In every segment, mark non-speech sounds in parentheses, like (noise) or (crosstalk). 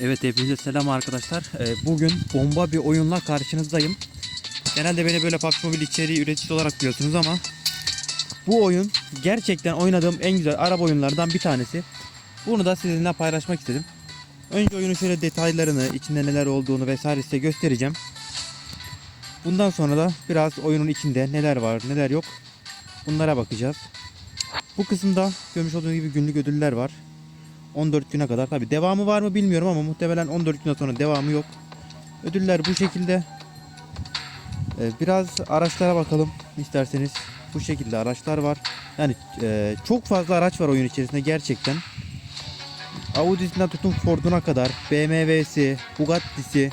Evet hepinize selam arkadaşlar. Ee, Bugün bomba bir oyunla karşınızdayım. Genelde beni böyle PUBG Mobile içeriği üreticisi olarak biliyorsunuz ama bu oyun gerçekten oynadığım en güzel araba oyunlardan bir tanesi. Bunu da sizinle paylaşmak istedim. Önce oyunun şöyle detaylarını, içinde neler olduğunu vesaire size göstereceğim. Bundan sonra da biraz oyunun içinde neler var, neler yok bunlara bakacağız. Bu kısımda görmüş olduğunuz gibi günlük ödüller var. 14 güne kadar. Tabi devamı var mı bilmiyorum ama muhtemelen 14 güne sonra devamı yok. Ödüller bu şekilde. Ee, biraz araçlara bakalım isterseniz. Bu şekilde araçlar var. Yani e, çok fazla araç var oyun içerisinde gerçekten. Audi'sinden tutun Ford'una kadar BMW'si, Bugatti'si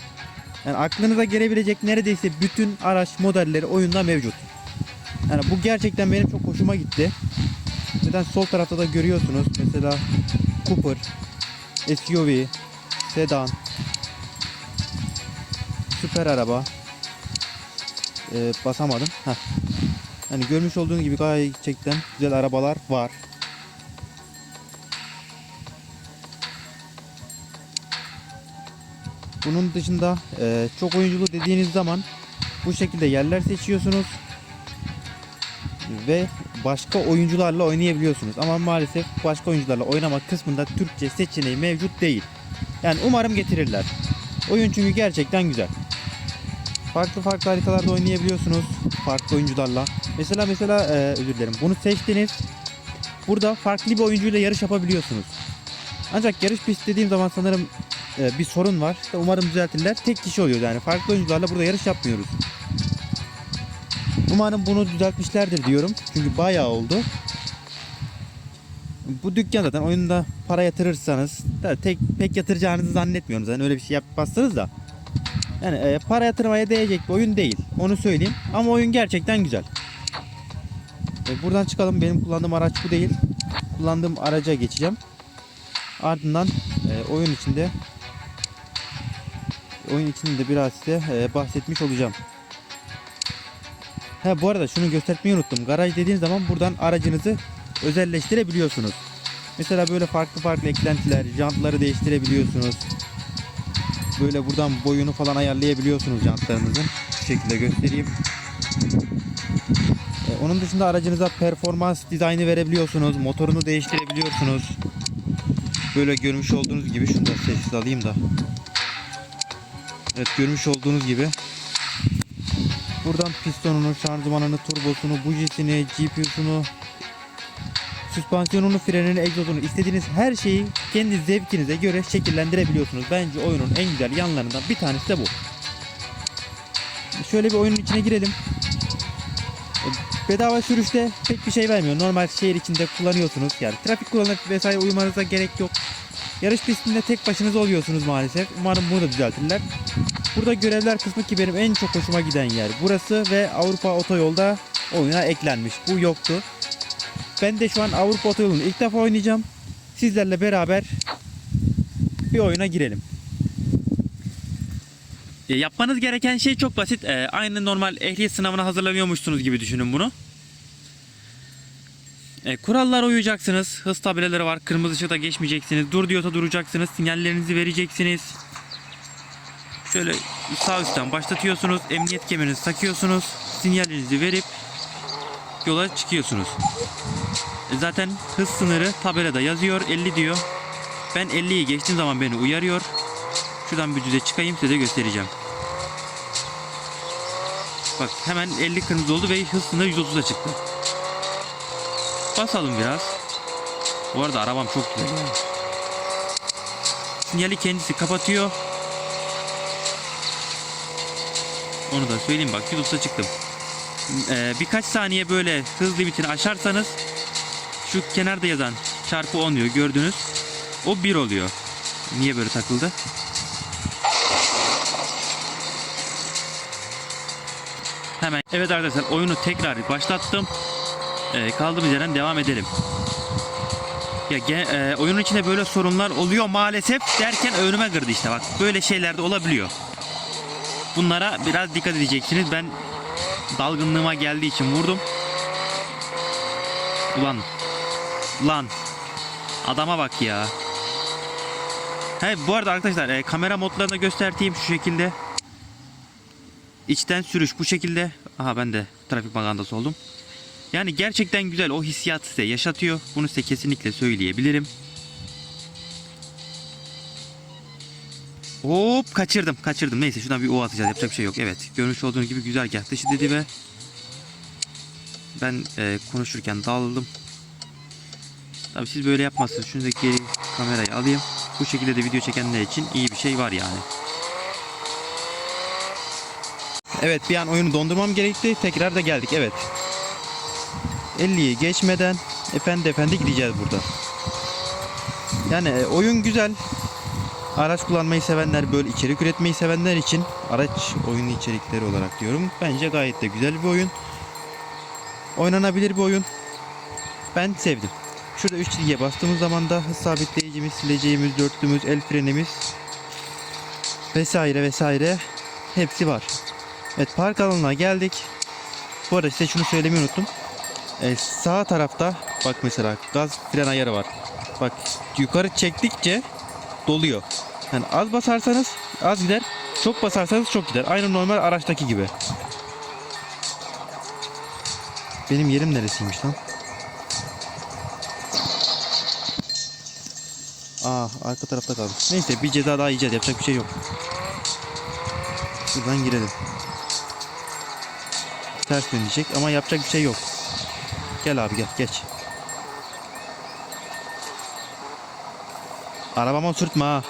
yani aklınıza gelebilecek neredeyse bütün araç modelleri oyunda mevcut. Yani bu gerçekten benim çok hoşuma gitti. Neden sol tarafta da görüyorsunuz mesela Cooper, SUV, sedan, süper araba. Ee, basamadım. Heh. Yani görmüş olduğunuz gibi gerçekten güzel arabalar var. Bunun dışında e, çok oyunculu dediğiniz zaman bu şekilde yerler seçiyorsunuz ve başka oyuncularla oynayabiliyorsunuz. Ama maalesef başka oyuncularla oynamak kısmında Türkçe seçeneği mevcut değil. Yani umarım getirirler. Oyun çünkü gerçekten güzel. Farklı farklı haritalarda oynayabiliyorsunuz farklı oyuncularla. Mesela mesela e, özür dilerim. Bunu seçtiniz. Burada farklı bir oyuncuyla yarış yapabiliyorsunuz. Ancak yarış pisti dediğim zaman sanırım e, bir sorun var. Umarım düzeltirler. Tek kişi oluyor yani. Farklı oyuncularla burada yarış yapmıyoruz. Umarım bunu düzeltmişlerdir diyorum. Çünkü bayağı oldu. Bu dükkan zaten oyunda para yatırırsanız da tek pek yatıracağınızı zannetmiyorum zaten öyle bir şey yapmazsınız da. Yani e, para yatırmaya değecek bir oyun değil. Onu söyleyeyim. Ama oyun gerçekten güzel. E, buradan çıkalım. Benim kullandığım araç bu değil. Kullandığım araca geçeceğim. Ardından e, oyun içinde oyun içinde biraz size e, bahsetmiş olacağım. Ha bu arada şunu göstermeyi unuttum. Garaj dediğin zaman buradan aracınızı özelleştirebiliyorsunuz. Mesela böyle farklı farklı eklentiler, jantları değiştirebiliyorsunuz. Böyle buradan boyunu falan ayarlayabiliyorsunuz jantlarınızın. Şu şekilde göstereyim. Ee, onun dışında aracınıza performans dizaynı verebiliyorsunuz. Motorunu değiştirebiliyorsunuz. Böyle görmüş olduğunuz gibi şunu da sessiz alayım da. Evet görmüş olduğunuz gibi Buradan pistonunu, şanzımanını, turbosunu, bujisini, GPU'sunu, süspansiyonunu, frenini, egzozunu istediğiniz her şeyi kendi zevkinize göre şekillendirebiliyorsunuz. Bence oyunun en güzel yanlarından bir tanesi de bu. Şöyle bir oyunun içine girelim. Bedava sürüşte pek bir şey vermiyor. Normal şehir içinde kullanıyorsunuz. Yani trafik kurallarına vesaire uymanıza gerek yok. Yarış pistinde tek başınıza oluyorsunuz maalesef. Umarım bunu da düzeltirler. Burada görevler kısmı ki benim en çok hoşuma giden yer. Burası ve Avrupa Otoyol'da oyuna eklenmiş. Bu yoktu. Ben de şu an Avrupa Otoyolu'nu ilk defa oynayacağım. Sizlerle beraber bir oyuna girelim. Yapmanız gereken şey çok basit. E, aynı normal ehliyet sınavına hazırlanıyormuşsunuz gibi düşünün bunu. E, kurallara uyacaksınız. Hız tabelaları var. Kırmızı ışıkta geçmeyeceksiniz. Dur diyorsa duracaksınız. Sinyallerinizi vereceksiniz. Şöyle sağ üstten başlatıyorsunuz. Emniyet kemerinizi takıyorsunuz. Sinyalinizi verip yola çıkıyorsunuz. E, zaten hız sınırı tabelada yazıyor. 50 diyor. Ben 50'yi geçtiğim zaman beni uyarıyor. Şuradan bir düze çıkayım size göstereceğim. Bak hemen 50 kırmızı oldu ve hız sınırı 130'a çıktı. Basalım biraz. Bu arada arabam çok güzel. Sinyali kendisi kapatıyor. Onu da söyleyeyim bak 130'a çıktım. Ee, birkaç saniye böyle hız limitini aşarsanız şu kenarda yazan çarpı 10 diyor gördünüz. O 1 oluyor. Niye böyle takıldı? Hemen evet arkadaşlar oyunu tekrar başlattım. Ee, kaldığımız yerden devam edelim. Ya e, oyunun içinde böyle sorunlar oluyor maalesef derken önüme kırdı işte bak böyle şeyler de olabiliyor. Bunlara biraz dikkat edeceksiniz. Ben dalgınlığıma geldiği için vurdum. Ulan. Lan. Adama bak ya. He, bu arada arkadaşlar e, kamera modlarını göstereyim şu şekilde. İçten sürüş bu şekilde. Aha ben de trafik magandası oldum. Yani gerçekten güzel o hissiyatı size yaşatıyor. Bunu size kesinlikle söyleyebilirim. Hop kaçırdım kaçırdım. Neyse şuradan bir o atacağız yapacak bir şey yok. Evet görmüş olduğunuz gibi güzergah dışı dedi ve ben e, konuşurken daldım. Tabii siz böyle yapmazsınız. Şunu da geri kamerayı alayım. Bu şekilde de video çekenler için iyi bir şey var yani. Evet bir an oyunu dondurmam gerekti. Tekrar da geldik. Evet. 50'yi geçmeden efendi efendi gideceğiz burada. Yani e, oyun güzel. Araç kullanmayı sevenler, böyle içerik üretmeyi sevenler için araç oyunu içerikleri olarak diyorum. Bence gayet de güzel bir oyun. Oynanabilir bir oyun. Ben sevdim. Şurada 3 çizgiye bastığımız zaman da hız sabitleyicimiz, sileceğimiz, dörtlümüz, el frenimiz vesaire vesaire hepsi var. Evet park alanına geldik. Bu arada size şunu söylemeyi unuttum. Ee, sağ tarafta bak mesela gaz fren ayarı var. Bak yukarı çektikçe doluyor. Yani az basarsanız az gider. Çok basarsanız çok gider. Aynı normal araçtaki gibi. Benim yerim neresiymiş lan? Aa arka tarafta kaldım. Neyse bir ceza daha yiyeceğiz. Yapacak bir şey yok. Buradan girelim. Ters dönecek ama yapacak bir şey yok. Gel abi gel geç. Arabama sürtme ha.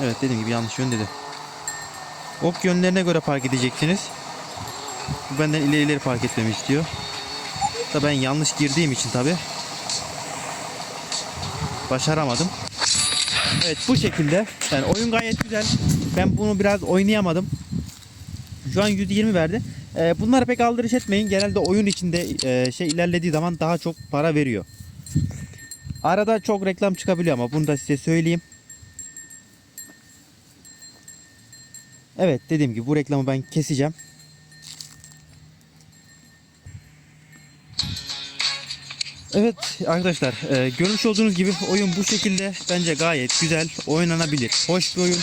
Evet dediğim gibi yanlış yön dedi. Ok yönlerine göre park edeceksiniz. Bu benden ileri ileri park etmemi istiyor. Da ben yanlış girdiğim için tabi. Başaramadım. Evet bu şekilde. Yani oyun gayet güzel. Ben bunu biraz oynayamadım. Şu an %20 verdi. Ee, bunlara pek aldırış etmeyin. Genelde oyun içinde e, şey ilerlediği zaman daha çok para veriyor. Arada çok reklam çıkabiliyor ama bunu da size söyleyeyim. Evet dediğim gibi bu reklamı ben keseceğim. Evet arkadaşlar e, görmüş olduğunuz gibi oyun bu şekilde bence gayet güzel oynanabilir. Hoş bir oyun.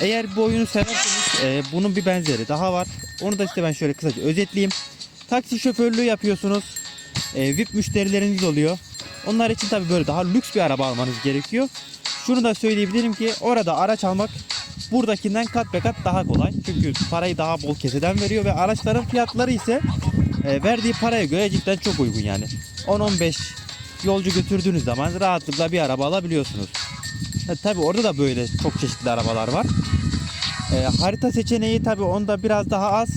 Eğer bu oyunu severseniz e, bunun bir benzeri daha var. Onu da size ben şöyle kısaca özetleyeyim. Taksi şoförlüğü yapıyorsunuz. E, VIP müşterileriniz oluyor. Onlar için tabii böyle daha lüks bir araba almanız gerekiyor. Şunu da söyleyebilirim ki orada araç almak buradakinden kat be kat daha kolay. Çünkü parayı daha bol keseden veriyor ve araçların fiyatları ise e, verdiği paraya göre cidden çok uygun yani. 10-15 yolcu götürdüğünüz zaman rahatlıkla bir araba alabiliyorsunuz. Ha, tabii orada da böyle çok çeşitli arabalar var. E, harita seçeneği tabii onda biraz daha az.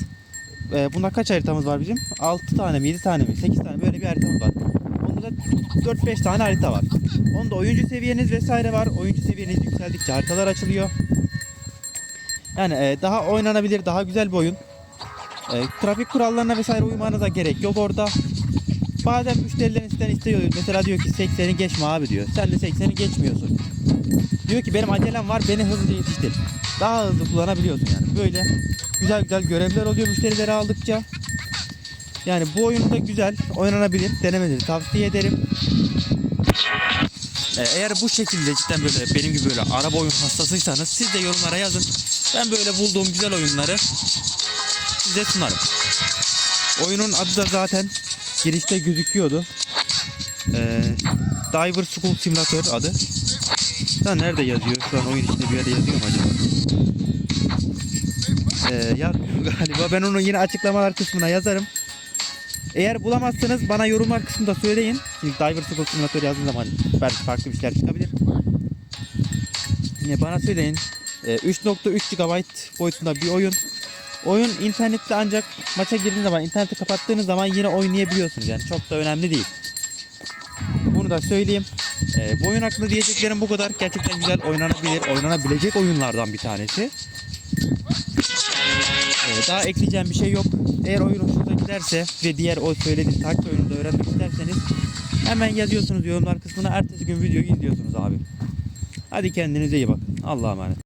E, bunda kaç haritamız var bizim? 6 tane mi 7 tane mi 8 tane böyle bir haritamız var. Onda da 4-5 tane harita var. Onda oyuncu seviyeniz vesaire var. Oyuncu seviyeniz yükseldikçe haritalar açılıyor. Yani e, daha oynanabilir, daha güzel bir oyun. E, trafik kurallarına vesaire uymanıza gerek yok orada. Bazen müşterilerin sizden istiyor. Mesela diyor ki 80'i geçme abi diyor. Sen de 80'i geçmiyorsun. Diyor ki benim acelem var beni hızlıca yetiştir. Daha hızlı kullanabiliyorsun yani. Böyle güzel güzel görevler oluyor müşterileri aldıkça. Yani bu oyun da güzel, oynanabilir, denemenizi tavsiye ederim. Ee, Eğer bu şekilde cidden böyle benim gibi böyle araba oyun hastasıysanız siz de yorumlara yazın. Ben böyle bulduğum güzel oyunları size sunarım. Oyunun adı da zaten girişte gözüküyordu. Ee, Diver School Simulator adı. Da nerede yazıyor? Şu an oyun içinde bir yerde yazıyor mu acaba? Ee, yazmıyor (laughs) galiba. Ben onu yine açıklamalar kısmına yazarım. Eğer bulamazsanız bana yorumlar kısmında söyleyin. Çünkü Diver School Simulator yazdığım zaman belki farklı bir şeyler çıkabilir. Yine bana söyleyin. Ee, 3.3 GB boyutunda bir oyun. Oyun internette ancak maça girdiğiniz zaman, interneti kapattığınız zaman yine oynayabiliyorsunuz. Yani çok da önemli değil. Bunu da söyleyeyim. Ee, bu oyun hakkında diyeceklerim bu kadar. Gerçekten güzel oynanabilir, oynanabilecek oyunlardan bir tanesi. Ee, daha ekleyeceğim bir şey yok. Eğer oyun hoşunuza giderse ve diğer o söylediğim takip oyunu da öğrenmek isterseniz hemen yazıyorsunuz yorumlar kısmına. Ertesi gün videoyu izliyorsunuz abi. Hadi kendinize iyi bakın. Allah'a emanet.